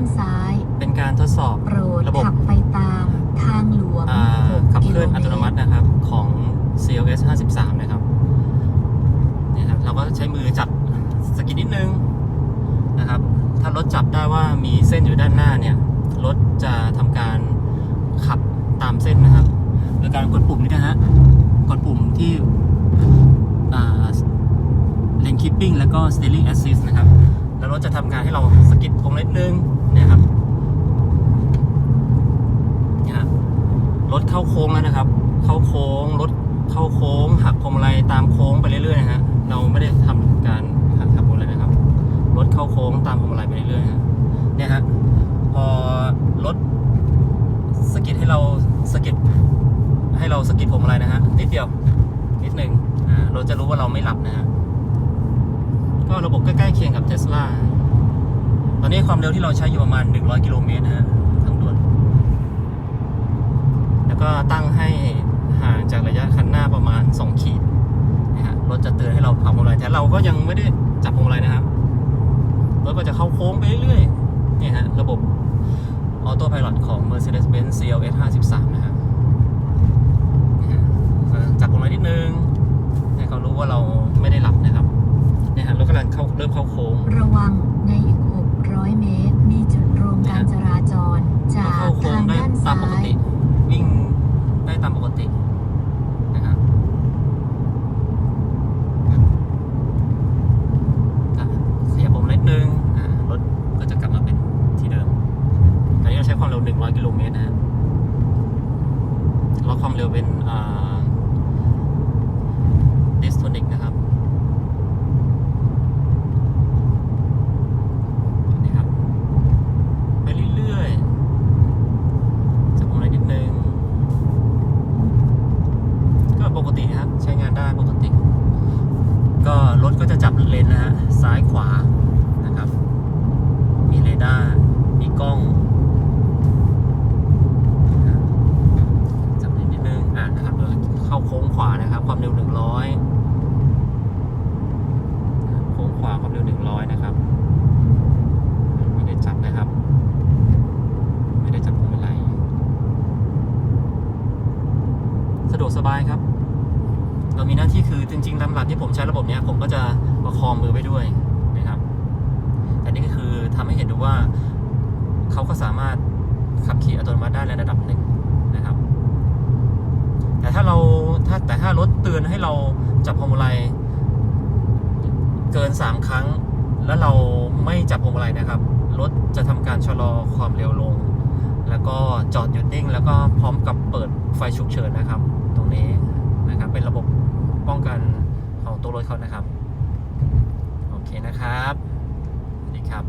านซ้าย เป็นการทดสอบโปรดระบบขับไปตามทางหลวงอ่า6ขับเคลื่อนกิโลอัตโนมัตินะครับของ CLS 53 นะครับเนี่ยครับ เราก็ใช้มือจับสกิดนิดนึงนะครับ ถ้ารถจับได้ว่ามีเส้นอยู่ด้านหน้าเนี่ย รถจะทำการขับตามเส้นนะครับโดยการกดปุ่มนี้นะฮะ กดปุ่มที่เลนคิปปิ้งแล้วก็ steering assist นะครับ แล้วรถจะทำการให้เราสกิดพวงนิดนึงเนี่ยครับเนี่ยฮะรถเข้าโค้งแล้วนะครับ เข้าโค้งรถเข้าโค้ง หักพวงมาลัยตามโค้งไปเรื่อยๆนะฮะเราไม่ได้ทำการหักหักพวงมาลัยนะครับ รถเข้าโค้งตามพวงมาลัยไปเรื่อยๆฮะเนี่ยฮะพอรถสกิดให้เราสกิดให้เราสกิดพวงมาลัยนะฮะนิดเดียวนิดหนึ่งอ่าเราจะรู้ว่าเราไม่หลับนะฮะก็ระบบใกล้ๆเคียงกับเทสลา อนนี้ความเร็วที่เราใช้อยู่ประมาณ 100 กิโลเมตรนะฮะทางด่วน แล้วก็ตั้งให้ห่างจากระยะคันหน้าประมาณ 2 ขีดนะฮะรถจะเตือนให้เราขับพวงมาลัยแต่เราก็ยังไม่ได้จับพวงมาลัยนะครับรถก็จะเข้าโค้งไปเรื่อยๆเนี่ยฮะระบบออโต้พาย t ของ Mercedes-Benz CLS 53 นะฮะเนี่ยฮะอ่าจับพวงมาลัยนิดนึงให้เขารู้ว่าเราไม่ได้หลับนะครับเนี่ยฮะรถกำลังเข้าเริ่มเข้าโค้ง ระวังใน อีก600 เมตร มีจุดรวมการจราจรจากเข้าโค้งทางได้ด้านตามซ้าปกย ติ วิ่งได้ตามปกตินะครับอะเสียบผมเล็กนึงอ่ารถก็จะกลับมาเป็นที่เดิมตอนนี้เราใช้ความเร็ว 100 กิโลเมตรนะฮะล็อกความเร็วเป็นอ่าดิสโทนิกนะครับ นี่ครับ ไปเรื่อยๆจับพวงมาลัยนิดนึง ก็ ปกตินะครับ ใช้งานได้ปกติ ก็รถก็จะจับเลนนะฮะ ซ้ายขวานะครับ มีเรดาร์ มีกล้องจับเลนนิดนึง อ่านะครับเดเข้าโค้งขวานะครับ ความเร็ว 100 โค้งขวาความเร็ว 100 นะครับ ไม่ได้จับนะครับ ไม่ได้จับพวงมาลัยสะดวกสบายครับ เรามีหน้าที่คือจริงๆลำหลักที่ผมใช้ระบบเนี้ยผมก็จะประคองมือไปด้วยนะครับ แต่นี่ก็คือทำให้เห็นดูว่าเขาก็สามารถขับขี่อัตโนมัติได้ในระดับหนึ่งนะครับ แต่ถ้าเราถ้าแต่ถ้ารถเตือนให้เราจับพวงมาลัยเกิน 3 ครั้ง แล้วเราไม่จับพวงมาลัยนะครับรถจะทำการชะลอความเร็วลง แล้วก็จอดหยุดนิ่ง แล้วก็พร้อมกับเปิดไฟฉุกเฉินนะครับ ตรงนี้นะครับเป็นระบบ ป้องกันของตัวรถเขานะครับ โอเคนะครับสวัสดีครับ